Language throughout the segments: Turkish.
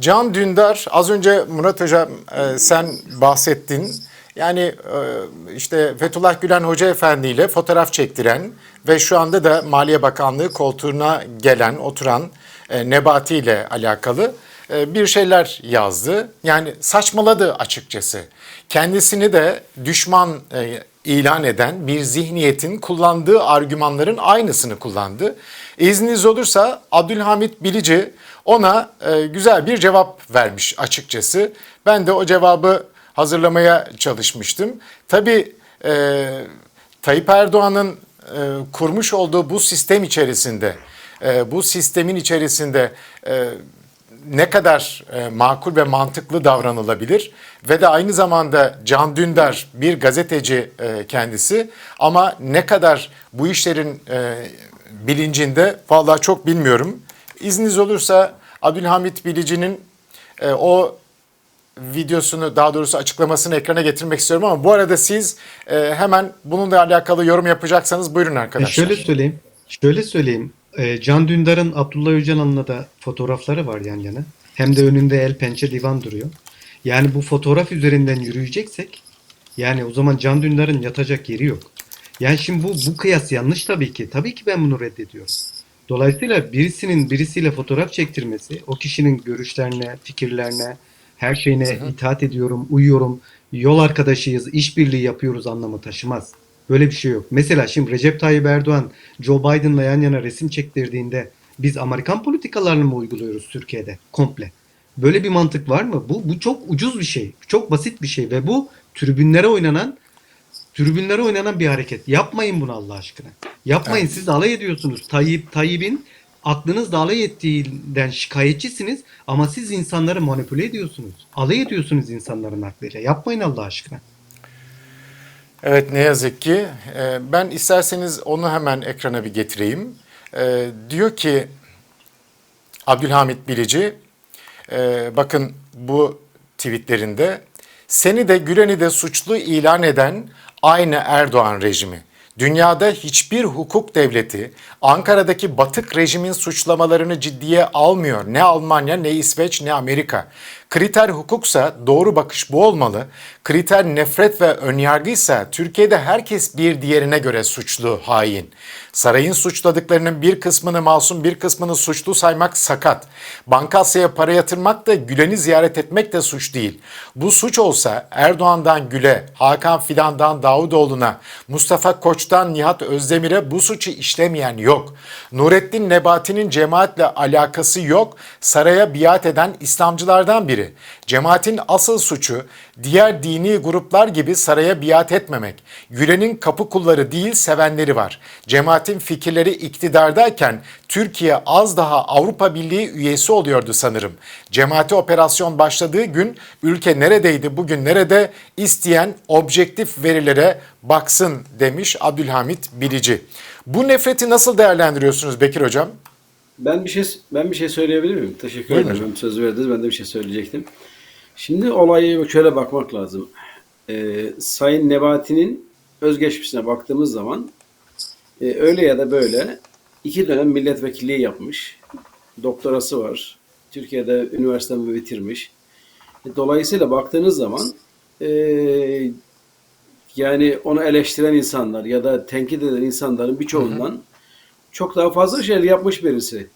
Can Dündar, az önce Murat Hocam e, sen bahsettin. Yani e, işte Fethullah Gülen Hoca Efendi ile fotoğraf çektiren ve şu anda da Maliye Bakanlığı koltuğuna gelen, oturan e, Nebati ile alakalı e, bir şeyler yazdı. Yani saçmaladı açıkçası. Kendisini de düşman e, ilan eden bir zihniyetin kullandığı argümanların aynısını kullandı. İzniniz olursa Abdülhamit Bilici ona e, güzel bir cevap vermiş açıkçası. Ben de o cevabı hazırlamaya çalışmıştım. Tabii e, Tayyip Erdoğan'ın e, kurmuş olduğu bu sistem içerisinde, e, bu sistemin içerisinde e, ne kadar e, makul ve mantıklı davranılabilir ve de aynı zamanda Can Dündar bir gazeteci e, kendisi ama ne kadar bu işlerin e, bilincinde vallahi çok bilmiyorum. İzniniz olursa Abdülhamit Bilici'nin e, o videosunu daha doğrusu açıklamasını ekrana getirmek istiyorum ama bu arada siz e, hemen bununla alakalı yorum yapacaksanız buyurun E arkadaşlar. şöyle söyleyeyim. Şöyle söyleyeyim. E, Can Dündar'ın Abdullah Öcalan'la da fotoğrafları var yan yana. Hem de önünde el pençe divan duruyor. Yani bu fotoğraf üzerinden yürüyeceksek yani o zaman Can Dündar'ın yatacak yeri yok. Yani şimdi bu bu kıyas yanlış tabii ki. Tabii ki ben bunu reddediyorum. Dolayısıyla birisinin birisiyle fotoğraf çektirmesi, o kişinin görüşlerine, fikirlerine, her şeyine itaat ediyorum, uyuyorum, yol arkadaşıyız, işbirliği yapıyoruz anlamı taşımaz. Böyle bir şey yok. Mesela şimdi Recep Tayyip Erdoğan Joe Biden'la yan yana resim çektirdiğinde biz Amerikan politikalarını mı uyguluyoruz Türkiye'de komple? Böyle bir mantık var mı? Bu bu çok ucuz bir şey. Çok basit bir şey ve bu tribünlere oynanan tribünlere oynanan bir hareket. Yapmayın bunu Allah aşkına. Yapmayın. Siz alay ediyorsunuz. Tayyip Tayyip'in aklınız da alay ettiğinden şikayetçisiniz ama siz insanları manipüle ediyorsunuz. Alay ediyorsunuz insanların aklıyla. Yapmayın Allah aşkına. Evet ne yazık ki. Ee, Ben isterseniz onu hemen ekrana bir getireyim. Ee, Diyor ki Abdülhamit Bilici, e, bakın bu tweetlerinde seni de Gülen'i de suçlu ilan eden aynı Erdoğan rejimi. Dünyada hiçbir hukuk devleti Ankara'daki batık rejimin suçlamalarını ciddiye almıyor. Ne Almanya, ne İsveç, ne Amerika. Kriter hukuksa doğru bakış bu olmalı. Kriter nefret ve önyargıysa Türkiye'de herkes bir diğerine göre suçlu, hain. Sarayın suçladıklarının bir kısmını masum bir kısmını suçlu saymak sakat. Bankasya'ya para yatırmak da Gülen'i ziyaret etmek de suç değil. Bu suç olsa Erdoğan'dan Gül'e, Hakan Fidan'dan Davutoğlu'na, Mustafa Koç'tan Nihat Özdemir'e bu suçu işlemeyen yok. Nurettin Nebati'nin cemaatle alakası yok. Saraya biat eden İslamcılardan biri. Cemaatin asıl suçu diğer dini gruplar gibi saraya biat etmemek. Gülen'in kapı kulları değil sevenleri var. Cemaatin fikirleri iktidardayken Türkiye az daha Avrupa Birliği üyesi oluyordu sanırım. Cemaati operasyon başladığı gün ülke neredeydi bugün nerede isteyen objektif verilere baksın demiş Abdülhamit Bilici. Bu nefreti nasıl değerlendiriyorsunuz Bekir Hocam? Ben bir şey ben bir şey söyleyebilir miyim? Teşekkür Buyurun ederim. hocam. Söz verdiniz. Ben de bir şey söyleyecektim. Şimdi olayı şöyle bakmak lazım. Ee, Sayın Nebati'nin özgeçmişine baktığımız zaman e, öyle ya da böyle iki dönem milletvekilliği yapmış. Doktorası var. Türkiye'de üniversitemi bitirmiş. E, Dolayısıyla baktığınız zaman e, yani onu eleştiren insanlar ya da tenkit eden insanların birçoğundan çok daha fazla şeyler yapmış birisi.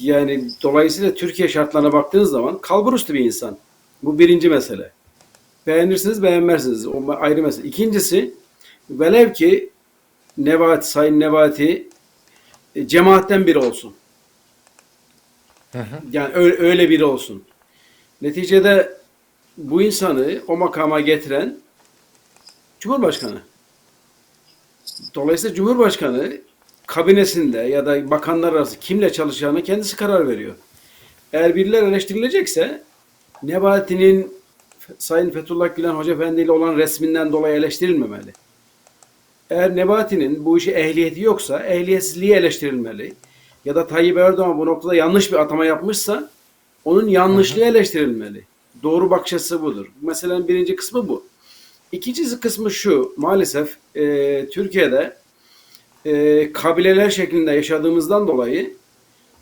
Yani dolayısıyla Türkiye şartlarına baktığınız zaman kalburüstü bir insan. Bu birinci mesele. Beğenirsiniz beğenmezsiniz. O ayrı mesele. İkincisi velev ki Nebati, Sayın Nebati e, cemaatten biri olsun. Yani öyle, öyle biri olsun. Neticede bu insanı o makama getiren Cumhurbaşkanı. Dolayısıyla Cumhurbaşkanı kabinesinde ya da bakanlar arası kimle çalışacağını kendisi karar veriyor. Eğer birileri eleştirilecekse Nebati'nin Sayın Fethullah Gülen Hoca Efendi ile olan resminden dolayı eleştirilmemeli. Eğer Nebati'nin bu işi ehliyeti yoksa ehliyetsizliği eleştirilmeli. Ya da Tayyip Erdoğan bu noktada yanlış bir atama yapmışsa onun yanlışlığı eleştirilmeli. Doğru bakış açısı budur. Meselenin birinci kısmı bu. İkincisi kısmı şu. Maalesef e, Türkiye'de e, kabileler şeklinde yaşadığımızdan dolayı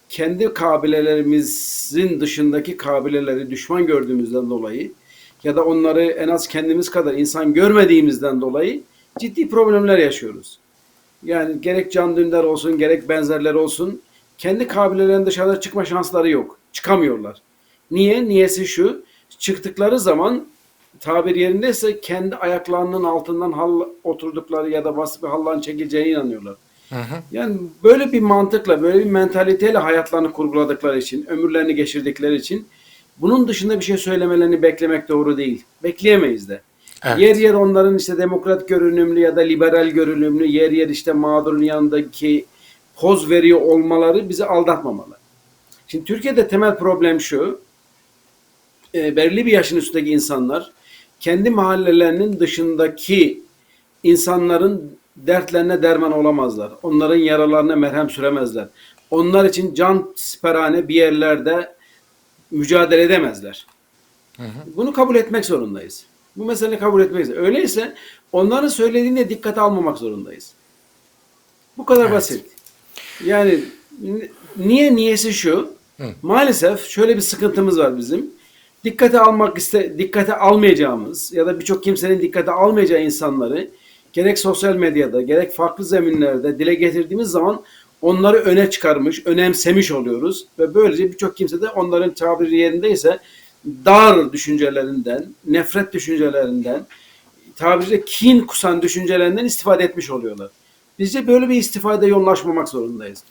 kendi kabilelerimizin dışındaki kabileleri düşman gördüğümüzden dolayı ya da onları en az kendimiz kadar insan görmediğimizden dolayı ciddi problemler yaşıyoruz. Yani gerek Can Dündar olsun gerek benzerleri olsun kendi kabilelerin dışarıda çıkma şansları yok. Çıkamıyorlar. Niye? Niyesi şu. Çıktıkları zaman tabir yerindeyse kendi ayaklarının altından hal, oturdukları ya da basit bir hallan çekileceğine inanıyorlar. Yani böyle bir mantıkla, böyle bir mentaliteyle hayatlarını kurguladıkları için, ömürlerini geçirdikleri için bunun dışında bir şey söylemelerini beklemek doğru değil. Bekleyemeyiz de. Evet. Yer yer onların işte demokrat görünümlü ya da liberal görünümlü, yer yer işte mağdurun yanındaki poz veriyor olmaları bizi aldatmamalı. Şimdi Türkiye'de temel problem şu, e, belirli bir yaşın üstündeki insanlar kendi mahallelerinin dışındaki insanların dertlerine derman olamazlar. Onların yaralarına merhem süremezler. Onlar için can siperhane bir yerlerde mücadele edemezler. Bunu kabul etmek zorundayız. Bu meseleyi kabul etmeyiz. Öyleyse onların söylediğine dikkate almamak zorundayız. Bu kadar Evet. basit. Yani niye niyesi şu? Maalesef şöyle bir sıkıntımız var bizim. Dikkate almak iste dikkate almayacağımız ya da birçok kimsenin dikkate almayacağı insanları gerek sosyal medyada gerek farklı zeminlerde dile getirdiğimiz zaman onları öne çıkarmış, önemsemiş oluyoruz ve böylece birçok kimse de onların tabiri yerindeyse dar düşüncelerinden, nefret düşüncelerinden, tabirle kin kusan düşüncelerinden istifade etmiş oluyorlar. Biz de böyle bir istifade yollaşmamak zorundayız.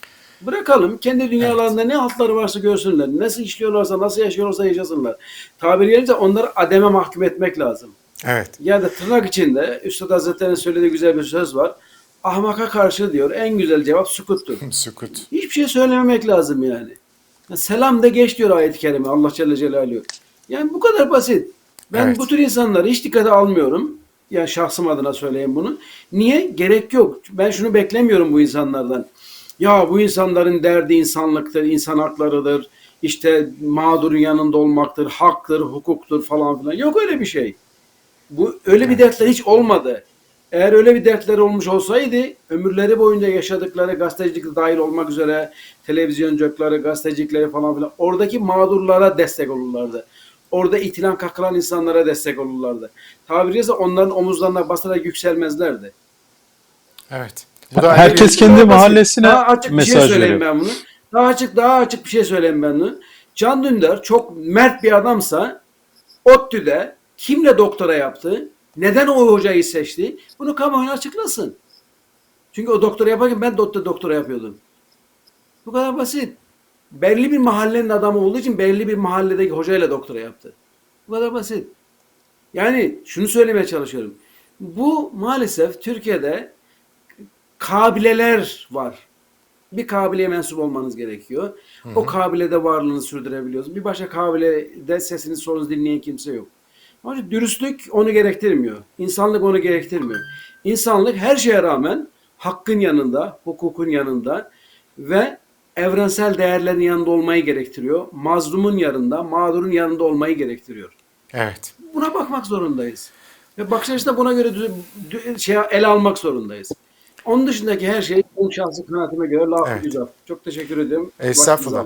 Bırakalım kendi dünyalarında ne altları varsa görsünler. Nasıl işliyorlarsa, nasıl yaşıyorlarsa yaşasınlar. Tabiri yerindeyse onları ademe mahkum etmek lazım. Evet. Ya da tırnak içinde Üstad Hazretleri'nin söylediği güzel bir söz var. Ahmaka karşı diyor en güzel cevap sukuttur. Sukut. Hiçbir şey söylememek lazım yani. Ya Selam da geç diyor ayet-i kerime Allah Celle Celaluhu. Yani bu kadar basit. Ben Evet. bu tür insanları hiç dikkate almıyorum. Ya şahsım adına söyleyeyim bunu. Niye? Gerek yok. Ben şunu beklemiyorum bu insanlardan. Ya bu insanların derdi insanlıktır, insan haklarıdır. İşte mağdurun yanında olmaktır, haktır, hukuktur falan filan. Yok öyle bir şey. Bu öyle bir dertler hiç olmadı. Eğer öyle bir dertleri olmuş olsaydı ömürleri boyunca yaşadıkları gazetecilik dahil olmak üzere televizyoncukları, gazetecilikleri falan filan oradaki mağdurlara destek olurlardı. Orada itilan kakılan insanlara destek olurlardı. Tabiri caizse onların omuzlarına basarak yükselmezlerdi. Evet. Bu da Herkes kendi basit, mahallesine daha açık bir şey mesaj söyleyeyim veriyor. ben bunu. Daha açık daha açık bir şey söyleyeyim ben bunu. Can Dündar çok mert bir adamsa ODTÜ'de kimle doktora yaptı? Neden o hocayı seçti? Bunu kamuoyuna açıklasın. Çünkü o doktora yaparken ben de ODTÜ'de doktora yapıyordum. Bu kadar basit. Belli bir mahallenin adamı olduğu için belli bir mahalledeki hocayla doktora yaptı. Bu kadar basit. Yani şunu söylemeye çalışıyorum. Bu maalesef Türkiye'de kabileler var. Bir kabileye mensup olmanız gerekiyor. O kabilede varlığını sürdürebiliyorsunuz. Bir başka kabilede sesini sorunuzu dinleyen kimse yok. İçin dürüstlük onu gerektirmiyor. İnsanlık onu gerektirmiyor. İnsanlık her şeye rağmen hakkın yanında, hukukun yanında ve evrensel değerlerin yanında olmayı gerektiriyor. Mazlumun yanında, mağdurun yanında olmayı gerektiriyor. Evet. Buna bakmak zorundayız. Ve bakış açısı da buna göre şey ele almak zorundayız. Onun dışındaki her şey benim şahsi kanaatime göre laf Evet. güzel. Çok teşekkür ederim. Estağfurullah.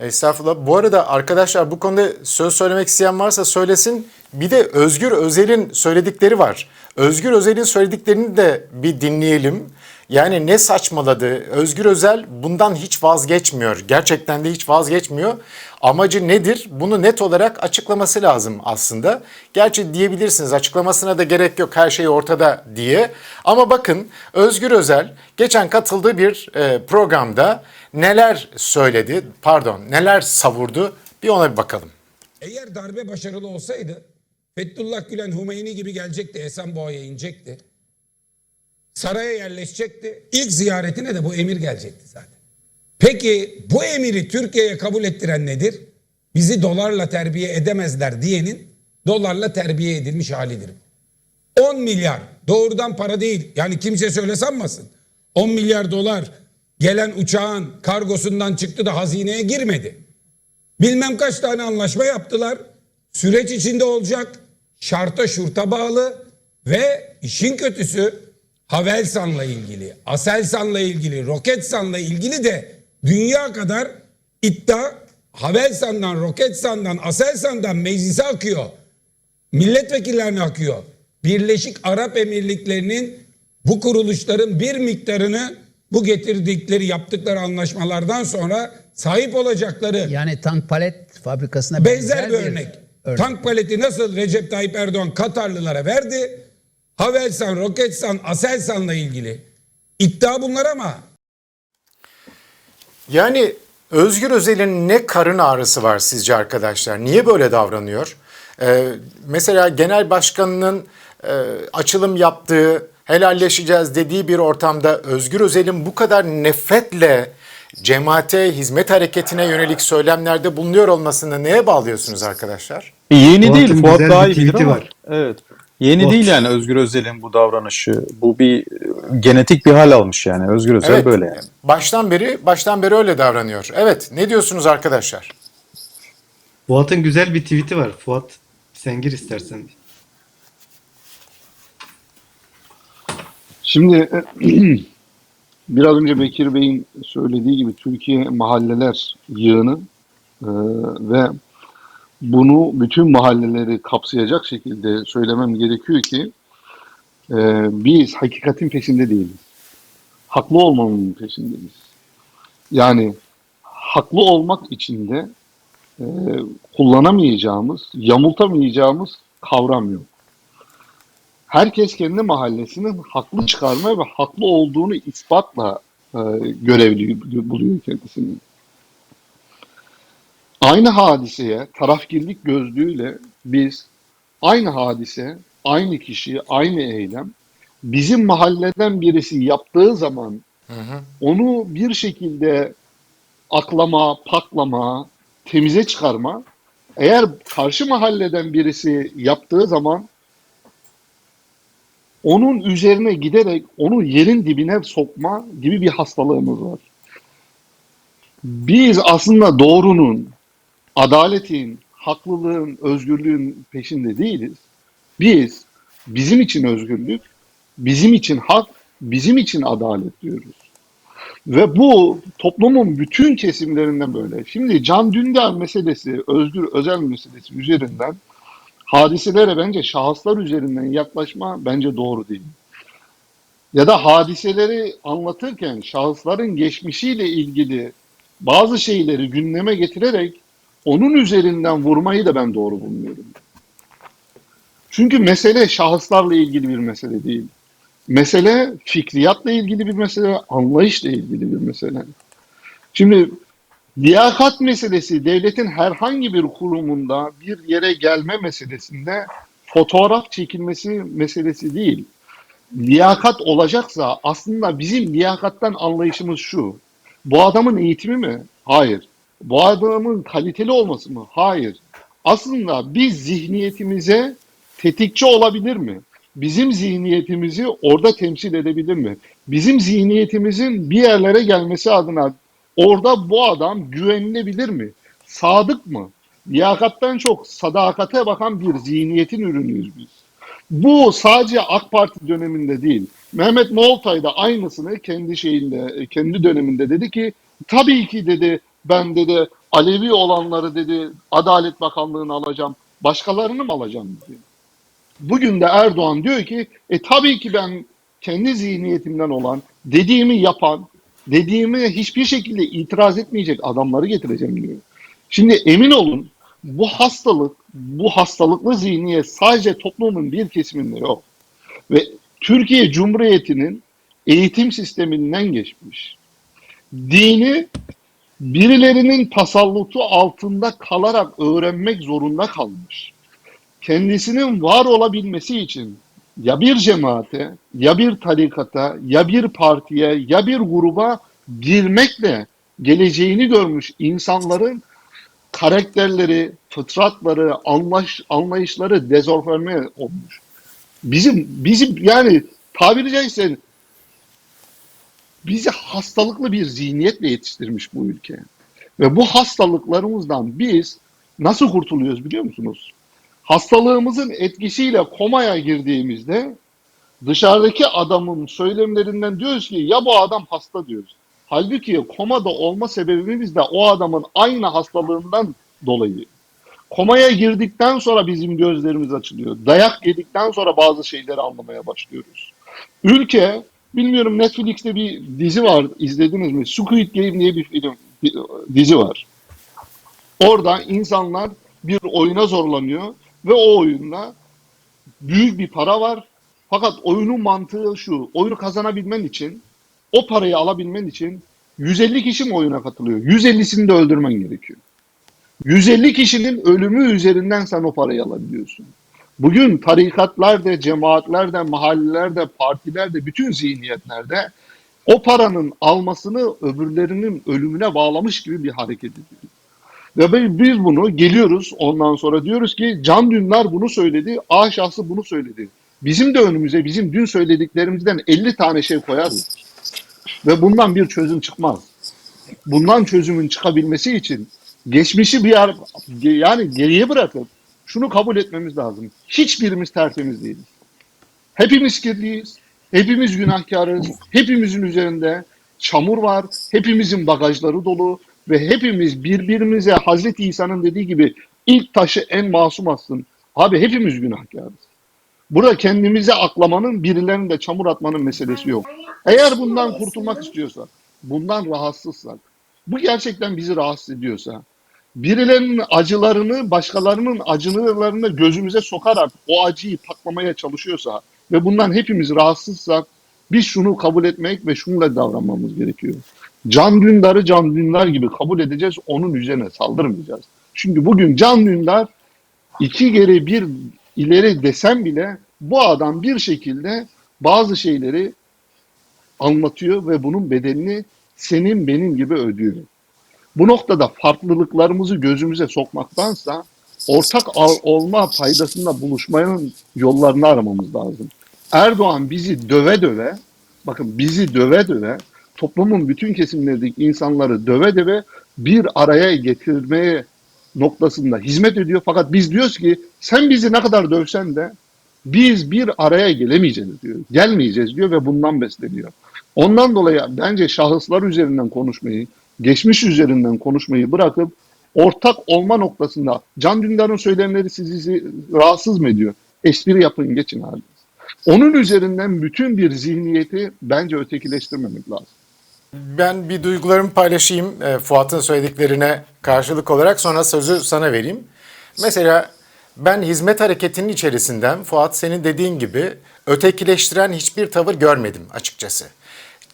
Estağfurullah. Bu arada arkadaşlar bu konuda söz söylemek isteyen varsa söylesin. Bir de Özgür Özel'in söyledikleri var. Özgür Özel'in söylediklerini de bir dinleyelim. Yani ne saçmaladı? Özgür Özel bundan hiç vazgeçmiyor. Gerçekten de hiç vazgeçmiyor. Amacı nedir? Bunu net olarak açıklaması lazım aslında. Gerçi diyebilirsiniz açıklamasına da gerek yok her şey ortada diye. Ama bakın Özgür Özel geçen katıldığı bir e, programda neler söyledi, pardon neler savurdu bir ona bir bakalım. Eğer darbe başarılı olsaydı Fethullah Gülen Humeyni gibi gelecekti Esenboğa'ya inecekti. Saraya yerleşecekti. İlk ziyaretine de bu emir gelecekti zaten. Peki bu emiri Türkiye'ye kabul ettiren nedir? Bizi dolarla terbiye edemezler diyenin dolarla terbiye edilmiş halidir. 10 milyar doğrudan para değil. Yani kimse söyle sanmasın. 10 milyar dolar gelen uçağın kargosundan çıktı da hazineye girmedi. Bilmem kaç tane anlaşma yaptılar. Süreç içinde olacak. Şarta şurta bağlı ve işin kötüsü Havelsan'la ilgili, Aselsan'la ilgili, Roketsan'la ilgili de dünya kadar iddia Havelsan'dan, Roketsan'dan, Aselsan'dan meclise akıyor. Milletvekillerine akıyor. Birleşik Arap Emirlikleri'nin bu kuruluşların bir miktarını bu getirdikleri yaptıkları anlaşmalardan sonra sahip olacakları Yani tank palet fabrikasına benzer bir örnek. Tank paleti nasıl Recep Tayyip Erdoğan Katarlılara verdi? Havelsan, Roketsan, Aselsan'la ilgili. İddia bunlar ama Yani Özgür Özel'in ne karın ağrısı var sizce arkadaşlar? Niye böyle davranıyor? Ee, mesela genel başkanının e, açılım yaptığı, helalleşeceğiz dediği bir ortamda Özgür Özel'in bu kadar nefretle cemaate, hizmet hareketine yönelik söylemlerde bulunuyor olmasını neye bağlıyorsunuz arkadaşlar? Yeni Fuat'ın değil. Fuat güzel daha bir iyi bilir tweet'i ama. var. Evet. Yeni Fuat. değil yani Özgür Özel'in bu davranışı. Bu bir genetik bir hal almış yani. Özgür Özel böyle yani. Baştan beri baştan beri öyle davranıyor. Evet, ne diyorsunuz arkadaşlar? Fuat'ın güzel bir tweet'i var. Fuat sen gir istersen. Şimdi biraz önce Bekir Bey'in söylediği gibi Türkiye mahalleler yığını e, ve bunu bütün mahalleleri kapsayacak şekilde söylemem gerekiyor ki e, biz hakikatin peşinde değiliz. Haklı olmanın peşindeyiz. Yani haklı olmak için de e, kullanamayacağımız, yamultamayacağımız kavram yok herkes kendi mahallesinin haklı çıkarma ve haklı olduğunu ispatla e, görevli buluyor kendisini. Aynı hadiseye tarafgirlik gözlüğüyle biz aynı hadise, aynı kişi, aynı eylem bizim mahalleden birisi yaptığı zaman onu bir şekilde aklama, paklama, temize çıkarma eğer karşı mahalleden birisi yaptığı zaman onun üzerine giderek onu yerin dibine sokma gibi bir hastalığımız var. Biz aslında doğrunun, adaletin, haklılığın, özgürlüğün peşinde değiliz. Biz bizim için özgürlük, bizim için hak, bizim için adalet diyoruz. Ve bu toplumun bütün kesimlerinden böyle. Şimdi Can Dündar meselesi, özgür özel meselesi üzerinden hadiselere bence şahıslar üzerinden yaklaşma bence doğru değil. Ya da hadiseleri anlatırken şahısların geçmişiyle ilgili bazı şeyleri gündeme getirerek onun üzerinden vurmayı da ben doğru bulmuyorum. Çünkü mesele şahıslarla ilgili bir mesele değil. Mesele fikriyatla ilgili bir mesele, anlayışla ilgili bir mesele. Şimdi Liyakat meselesi devletin herhangi bir kurumunda bir yere gelme meselesinde fotoğraf çekilmesi meselesi değil. Liyakat olacaksa aslında bizim liyakattan anlayışımız şu. Bu adamın eğitimi mi? Hayır. Bu adamın kaliteli olması mı? Hayır. Aslında biz zihniyetimize tetikçi olabilir mi? Bizim zihniyetimizi orada temsil edebilir mi? Bizim zihniyetimizin bir yerlere gelmesi adına Orada bu adam güvenilebilir mi? Sadık mı? Liyakattan çok sadakate bakan bir zihniyetin ürünüyüz biz. Bu sadece AK Parti döneminde değil. Mehmet Moğoltay da aynısını kendi şeyinde, kendi döneminde dedi ki tabii ki dedi ben dedi Alevi olanları dedi Adalet Bakanlığı'nı alacağım. Başkalarını mı alacağım dedi. Bugün de Erdoğan diyor ki e tabii ki ben kendi zihniyetimden olan, dediğimi yapan, dediğime hiçbir şekilde itiraz etmeyecek adamları getireceğim diyor. Şimdi emin olun bu hastalık, bu hastalıklı zihniyet sadece toplumun bir kesiminde yok. Ve Türkiye Cumhuriyeti'nin eğitim sisteminden geçmiş. Dini birilerinin tasallutu altında kalarak öğrenmek zorunda kalmış. Kendisinin var olabilmesi için ya bir cemaate, ya bir tarikata, ya bir partiye, ya bir gruba girmekle geleceğini görmüş insanların karakterleri, fıtratları, anlaş, anlayışları dezorforme olmuş. Bizim bizim yani tabiri caizse bizi hastalıklı bir zihniyetle yetiştirmiş bu ülke. Ve bu hastalıklarımızdan biz nasıl kurtuluyoruz biliyor musunuz? Hastalığımızın etkisiyle komaya girdiğimizde dışarıdaki adamın söylemlerinden diyoruz ki ya bu adam hasta diyoruz. Halbuki komada olma sebebimiz de o adamın aynı hastalığından dolayı. Komaya girdikten sonra bizim gözlerimiz açılıyor. Dayak yedikten sonra bazı şeyleri anlamaya başlıyoruz. Ülke, bilmiyorum Netflix'te bir dizi var, izlediniz mi? Squid Game diye bir film, bir dizi var. Orada insanlar bir oyuna zorlanıyor ve o oyunda büyük bir para var. Fakat oyunun mantığı şu. Oyunu kazanabilmen için, o parayı alabilmen için 150 kişi mi oyuna katılıyor? 150'sini de öldürmen gerekiyor. 150 kişinin ölümü üzerinden sen o parayı alabiliyorsun. Bugün tarikatlarda, cemaatlerde, mahallelerde, partilerde, bütün zihniyetlerde o paranın almasını öbürlerinin ölümüne bağlamış gibi bir hareket ediyor. Ve bi- biz bunu geliyoruz ondan sonra diyoruz ki Can Dündar bunu söyledi, A şahsı bunu söyledi. Bizim de önümüze bizim dün söylediklerimizden 50 tane şey koyarız. Ve bundan bir çözüm çıkmaz. Bundan çözümün çıkabilmesi için geçmişi bir yer, yani geriye bırakıp şunu kabul etmemiz lazım. Hiçbirimiz tertemiz değiliz. Hepimiz kirliyiz. Hepimiz günahkarız. Hepimizin üzerinde çamur var. Hepimizin bagajları dolu ve hepimiz birbirimize Hazreti İsa'nın dediği gibi ilk taşı en masum atsın. Abi hepimiz günahkarız. Burada kendimize aklamanın, birilerine de çamur atmanın meselesi yok. Eğer bundan kurtulmak istiyorsak, bundan rahatsızsak, bu gerçekten bizi rahatsız ediyorsa, birilerinin acılarını, başkalarının acılarını gözümüze sokarak o acıyı paklamaya çalışıyorsa ve bundan hepimiz rahatsızsak, biz şunu kabul etmek ve şunla davranmamız gerekiyor. Can Dündar'ı Can Dündar gibi kabul edeceğiz, onun üzerine saldırmayacağız. Çünkü bugün Can Dündar iki geri bir ileri desem bile bu adam bir şekilde bazı şeyleri anlatıyor ve bunun bedelini senin benim gibi ödüyor. Bu noktada farklılıklarımızı gözümüze sokmaktansa ortak olma paydasında buluşmanın yollarını aramamız lazım. Erdoğan bizi döve döve, bakın bizi döve döve, toplumun bütün kesimlerindeki insanları döve döve bir araya getirmeye noktasında hizmet ediyor. Fakat biz diyoruz ki sen bizi ne kadar dövsen de biz bir araya gelemeyeceğiz diyor. Gelmeyeceğiz diyor ve bundan besleniyor. Ondan dolayı bence şahıslar üzerinden konuşmayı, geçmiş üzerinden konuşmayı bırakıp ortak olma noktasında Can Dündar'ın söylemleri sizi rahatsız mı ediyor? Espri yapın geçin abi. Onun üzerinden bütün bir zihniyeti bence ötekileştirmemek lazım. Ben bir duygularımı paylaşayım e, Fuat'ın söylediklerine karşılık olarak sonra sözü sana vereyim. Mesela ben hizmet hareketinin içerisinden Fuat senin dediğin gibi ötekileştiren hiçbir tavır görmedim açıkçası.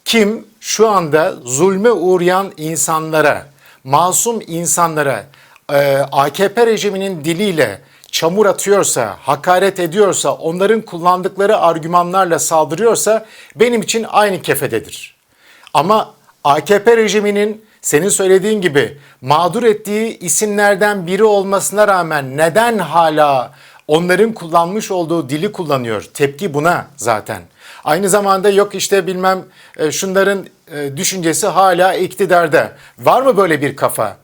Kim şu anda zulme uğrayan insanlara, masum insanlara e, AKP rejiminin diliyle çamur atıyorsa, hakaret ediyorsa, onların kullandıkları argümanlarla saldırıyorsa benim için aynı kefededir. Ama AKP rejiminin senin söylediğin gibi mağdur ettiği isimlerden biri olmasına rağmen neden hala onların kullanmış olduğu dili kullanıyor? Tepki buna zaten. Aynı zamanda yok işte bilmem e, şunların e, düşüncesi hala iktidarda. Var mı böyle bir kafa?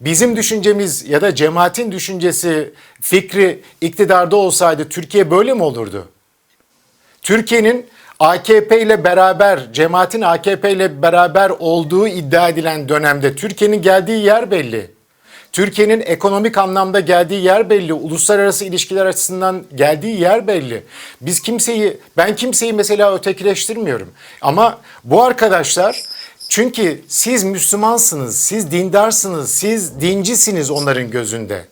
Bizim düşüncemiz ya da cemaatin düşüncesi, fikri iktidarda olsaydı Türkiye böyle mi olurdu? Türkiye'nin AKP ile beraber, cemaatin AKP ile beraber olduğu iddia edilen dönemde Türkiye'nin geldiği yer belli. Türkiye'nin ekonomik anlamda geldiği yer belli. Uluslararası ilişkiler açısından geldiği yer belli. Biz kimseyi, ben kimseyi mesela ötekileştirmiyorum. Ama bu arkadaşlar çünkü siz Müslümansınız, siz dindarsınız, siz dincisiniz onların gözünde.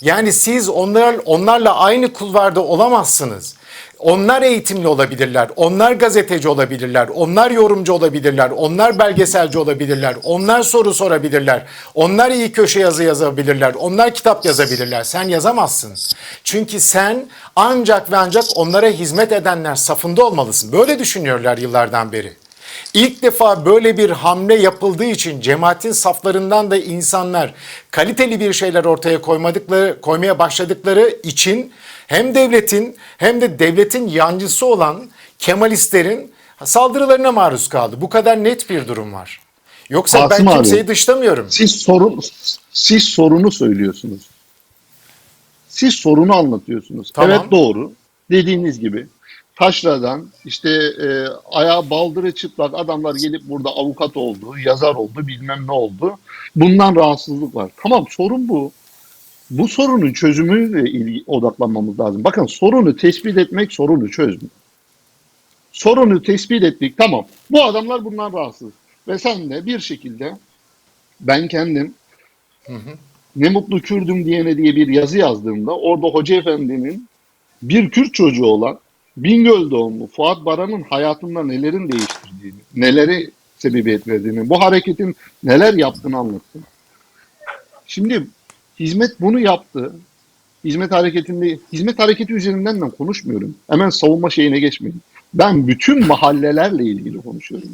Yani siz onlar, onlarla aynı kulvarda olamazsınız. Onlar eğitimli olabilirler, onlar gazeteci olabilirler, onlar yorumcu olabilirler, onlar belgeselci olabilirler, onlar soru sorabilirler, onlar iyi köşe yazı yazabilirler, onlar kitap yazabilirler. Sen yazamazsın. Çünkü sen ancak ve ancak onlara hizmet edenler safında olmalısın. Böyle düşünüyorlar yıllardan beri. İlk defa böyle bir hamle yapıldığı için cemaatin saflarından da insanlar kaliteli bir şeyler ortaya koymadıkları, koymaya başladıkları için hem devletin hem de devletin yancısı olan Kemalistlerin saldırılarına maruz kaldı. Bu kadar net bir durum var. Yoksa Asım ben abi, kimseyi dışlamıyorum. Siz sorun siz sorunu söylüyorsunuz. Siz sorunu anlatıyorsunuz. Tamam. Evet doğru. Dediğiniz gibi. Taşradan işte e, ayağı baldırı çıplak adamlar gelip burada avukat oldu, yazar oldu, bilmem ne oldu. Bundan rahatsızlık var. Tamam sorun bu. Bu sorunun çözümüyle ilgi, odaklanmamız lazım. Bakın sorunu tespit etmek sorunu çözmüyor. Sorunu tespit ettik tamam. Bu adamlar bundan rahatsız. Ve sen de bir şekilde ben kendim ne mutlu Kürdüm diyene diye bir yazı yazdığımda orada Hoca Efendi'nin bir Kürt çocuğu olan Bingöl doğumlu Fuat Baran'ın hayatında nelerin değiştirdiğini, neleri sebebiyet verdiğini, bu hareketin neler yaptığını anlattım. Şimdi hizmet bunu yaptı. Hizmet hareketinde, hizmet hareketi üzerinden de konuşmuyorum. Hemen savunma şeyine geçmeyin. Ben bütün mahallelerle ilgili konuşuyorum.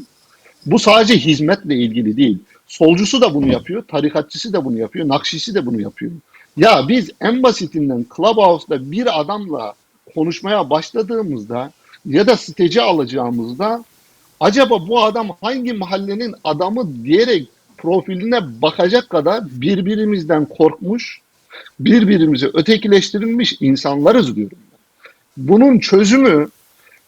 Bu sadece hizmetle ilgili değil. Solcusu da bunu yapıyor, tarikatçısı da bunu yapıyor, nakşisi de bunu yapıyor. Ya biz en basitinden Clubhouse'da bir adamla konuşmaya başladığımızda ya da siteci alacağımızda acaba bu adam hangi mahallenin adamı diyerek profiline bakacak kadar birbirimizden korkmuş, birbirimizi ötekileştirilmiş insanlarız diyorum. Bunun çözümü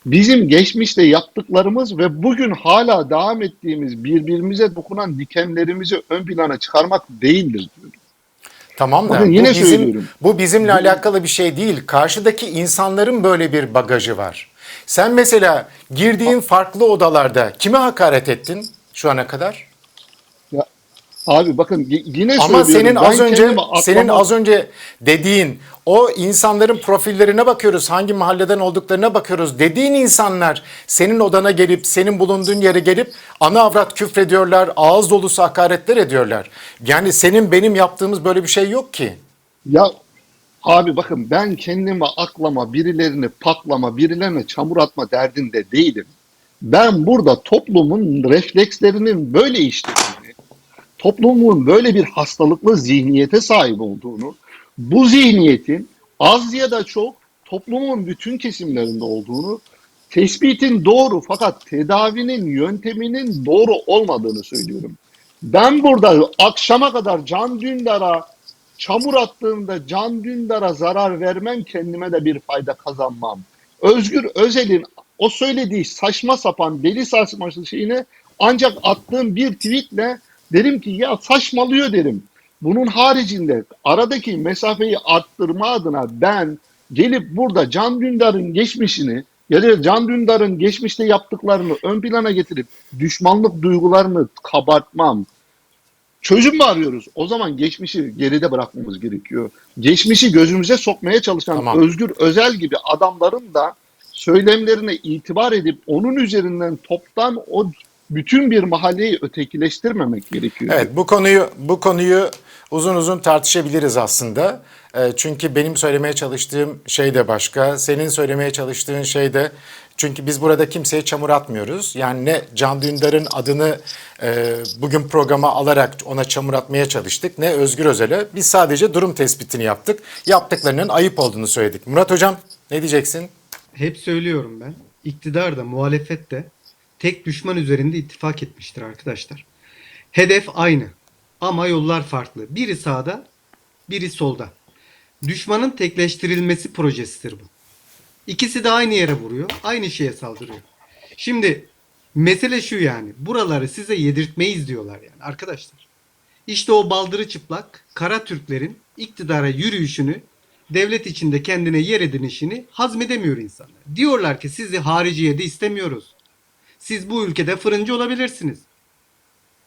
bizim geçmişte yaptıklarımız ve bugün hala devam ettiğimiz birbirimize dokunan dikenlerimizi ön plana çıkarmak değildir diyorum. Tamam da Bakın bu, yine bizim, söylüyorum. bu bizimle alakalı bir şey değil. Karşıdaki insanların böyle bir bagajı var. Sen mesela girdiğin farklı odalarda kime hakaret ettin şu ana kadar? Abi bakın yine Ama senin az önce aklama- senin az önce dediğin o insanların profillerine bakıyoruz, hangi mahalleden olduklarına bakıyoruz dediğin insanlar senin odana gelip senin bulunduğun yere gelip ana avrat küfrediyorlar, ağız dolusu hakaretler ediyorlar. Yani senin benim yaptığımız böyle bir şey yok ki. Ya abi bakın ben kendimi aklama, birilerini paklama, birilerine çamur atma derdinde değilim. Ben burada toplumun reflekslerinin böyle işlediğini, toplumun böyle bir hastalıklı zihniyete sahip olduğunu, bu zihniyetin az ya da çok toplumun bütün kesimlerinde olduğunu, tespitin doğru fakat tedavinin yönteminin doğru olmadığını söylüyorum. Ben burada akşama kadar Can Dündar'a çamur attığımda Can Dündar'a zarar vermem kendime de bir fayda kazanmam. Özgür Özel'in o söylediği saçma sapan deli saçması şeyini ancak attığım bir tweetle derim ki ya saçmalıyor derim. Bunun haricinde aradaki mesafeyi arttırma adına ben gelip burada Can Dündar'ın geçmişini ya da Can Dündar'ın geçmişte yaptıklarını ön plana getirip düşmanlık duygularını kabartmam. Çözüm mü arıyoruz? O zaman geçmişi geride bırakmamız gerekiyor. Geçmişi gözümüze sokmaya çalışan Tamam. Özgür Özel gibi adamların da söylemlerine itibar edip onun üzerinden toptan o bütün bir mahalleyi ötekileştirmemek gerekiyor. Evet bu konuyu bu konuyu uzun uzun tartışabiliriz aslında. E, çünkü benim söylemeye çalıştığım şey de başka, senin söylemeye çalıştığın şey de çünkü biz burada kimseye çamur atmıyoruz. Yani ne Can Dündar'ın adını e, bugün programa alarak ona çamur atmaya çalıştık ne Özgür Özel'e. Biz sadece durum tespitini yaptık. Yaptıklarının ayıp olduğunu söyledik. Murat Hocam ne diyeceksin? Hep söylüyorum ben. İktidar da muhalefet de tek düşman üzerinde ittifak etmiştir arkadaşlar. Hedef aynı ama yollar farklı. Biri sağda, biri solda. Düşmanın tekleştirilmesi projesidir bu. İkisi de aynı yere vuruyor, aynı şeye saldırıyor. Şimdi mesele şu yani. Buraları size yedirtmeyiz diyorlar yani arkadaşlar. İşte o baldırı çıplak kara Türklerin iktidara yürüyüşünü devlet içinde kendine yer edinişini hazmedemiyor insanlar. Diyorlar ki sizi hariciyede istemiyoruz. Siz bu ülkede fırıncı olabilirsiniz.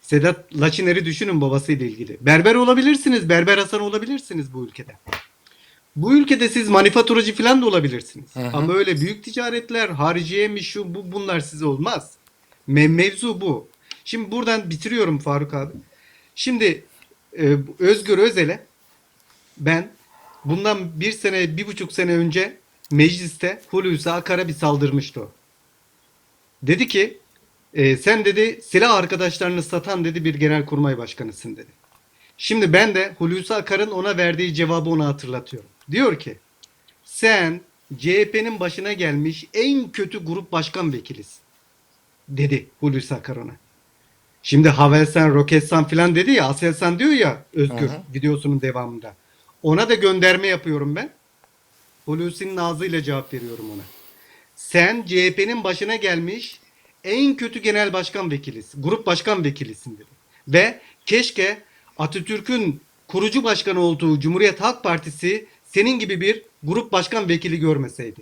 Sedat Laçiner'i düşünün babasıyla ilgili. Berber olabilirsiniz. Berber Hasan olabilirsiniz bu ülkede. Bu ülkede siz manifaturacı falan da olabilirsiniz. Ama öyle büyük ticaretler, hariciye mi şu bu bunlar size olmaz. Me- mevzu bu. Şimdi buradan bitiriyorum Faruk abi. Şimdi e, Özgür Özel'e ben bundan bir sene, bir buçuk sene önce mecliste Hulusi Akar'a bir saldırmıştı o. Dedi ki e, sen dedi silah arkadaşlarını satan dedi bir genelkurmay başkanısın dedi. Şimdi ben de Hulusi Akar'ın ona verdiği cevabı ona hatırlatıyorum. Diyor ki sen CHP'nin başına gelmiş en kötü grup başkan vekilisin. Dedi Hulusi Akar ona. Şimdi Havelsan, Roketsan filan dedi ya Aselsan diyor ya Özgür videosunun devamında. Ona da gönderme yapıyorum ben. Hulusi'nin ağzıyla cevap veriyorum ona. Sen CHP'nin başına gelmiş en kötü genel başkan vekilisin. Grup başkan vekilisin dedi. Ve keşke Atatürk'ün kurucu başkanı olduğu Cumhuriyet Halk Partisi senin gibi bir grup başkan vekili görmeseydi.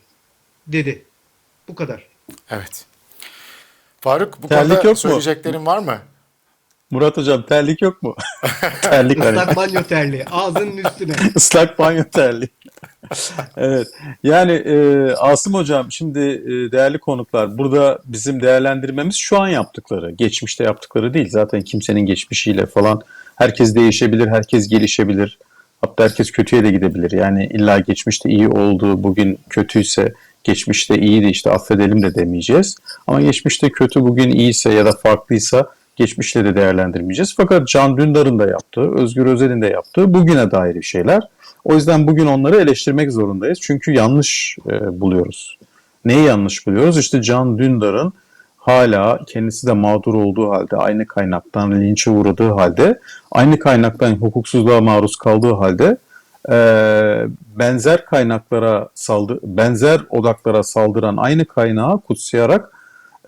Dedi. Bu kadar. Evet. Faruk bu Terlik konuda yok mu? söyleyeceklerin var mı? Murat hocam terlik yok mu? terlik. Islak banyo terliği ağzının üstüne. Islak banyo terliği. Evet. Yani e, Asım hocam şimdi e, değerli konuklar burada bizim değerlendirmemiz şu an yaptıkları. Geçmişte yaptıkları değil. Zaten kimsenin geçmişiyle falan herkes değişebilir, herkes gelişebilir. Hatta herkes kötüye de gidebilir. Yani illa geçmişte iyi olduğu bugün kötüyse geçmişte iyiydi işte affedelim de demeyeceğiz. Ama geçmişte kötü bugün iyiyse ya da farklıysa geçmişle de değerlendirmeyeceğiz. Fakat Can Dündar'ın da yaptığı, Özgür Özel'in de yaptığı bugüne dair şeyler. O yüzden bugün onları eleştirmek zorundayız. Çünkü yanlış e, buluyoruz. Neyi yanlış buluyoruz? İşte Can Dündar'ın hala kendisi de mağdur olduğu halde, aynı kaynaktan linçe uğradığı halde, aynı kaynaktan hukuksuzluğa maruz kaldığı halde e, benzer kaynaklara saldı, benzer odaklara saldıran aynı kaynağı kutsayarak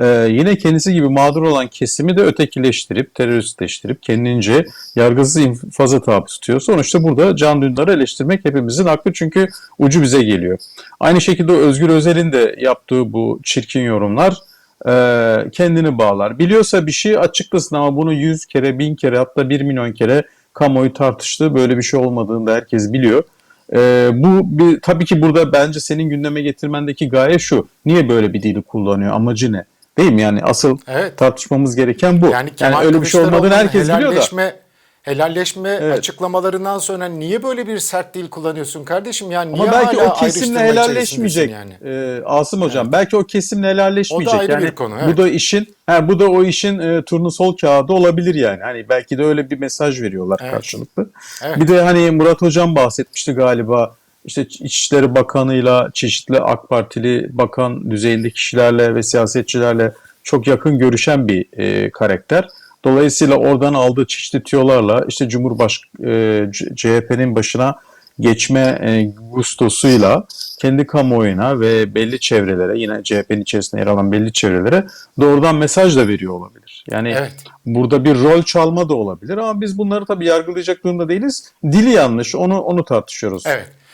e, yine kendisi gibi mağdur olan kesimi de ötekileştirip, teröristleştirip kendince yargısız infaza tabi tutuyor. Sonuçta burada Can Dündar'ı eleştirmek hepimizin hakkı çünkü ucu bize geliyor. Aynı şekilde Özgür Özel'in de yaptığı bu çirkin yorumlar e, kendini bağlar. Biliyorsa bir şey açıklasın ama bunu 100 kere, 1000 kere hatta 1 milyon kere kamuoyu tartıştı. Böyle bir şey olmadığını da herkes biliyor. E, bu bir, tabii ki burada bence senin gündeme getirmendeki gaye şu. Niye böyle bir dili kullanıyor? Amacı ne? Değil mi? Yani asıl Evet. tartışmamız gereken bu. Yani Yani, öyle bir şey olmadığını herkes biliyor da. helalleşme, Evet. açıklamalarından sonra niye böyle bir sert dil kullanıyorsun kardeşim? Yani Ama niye belki hala o kesimle helalleşmeyecek. Yani? Ee, Asım hocam belki o kesimle helalleşmeyecek. O da ayrı yani bir konu, Bu evet. da işin ha, bu da o işin e, turnusol kağıdı olabilir yani. Hani belki de öyle bir mesaj veriyorlar Evet. karşılıklı. Evet. Bir de hani Murat hocam bahsetmişti galiba. İşte İçişleri Bakanı'yla çeşitli AK Partili bakan düzeyinde kişilerle ve siyasetçilerle çok yakın görüşen bir e, karakter. Dolayısıyla oradan aldığı çeşitli tiyolarla işte Cumhurbaş e, CHP'nin başına geçme e, gustosuyla kendi kamuoyuna ve belli çevrelere yine CHP'nin içerisinde yer alan belli çevrelere doğrudan mesaj da veriyor olabilir. Yani Evet. burada bir rol çalma da olabilir ama biz bunları tabii yargılayacak durumda değiliz. Dili yanlış onu onu tartışıyoruz. Evet.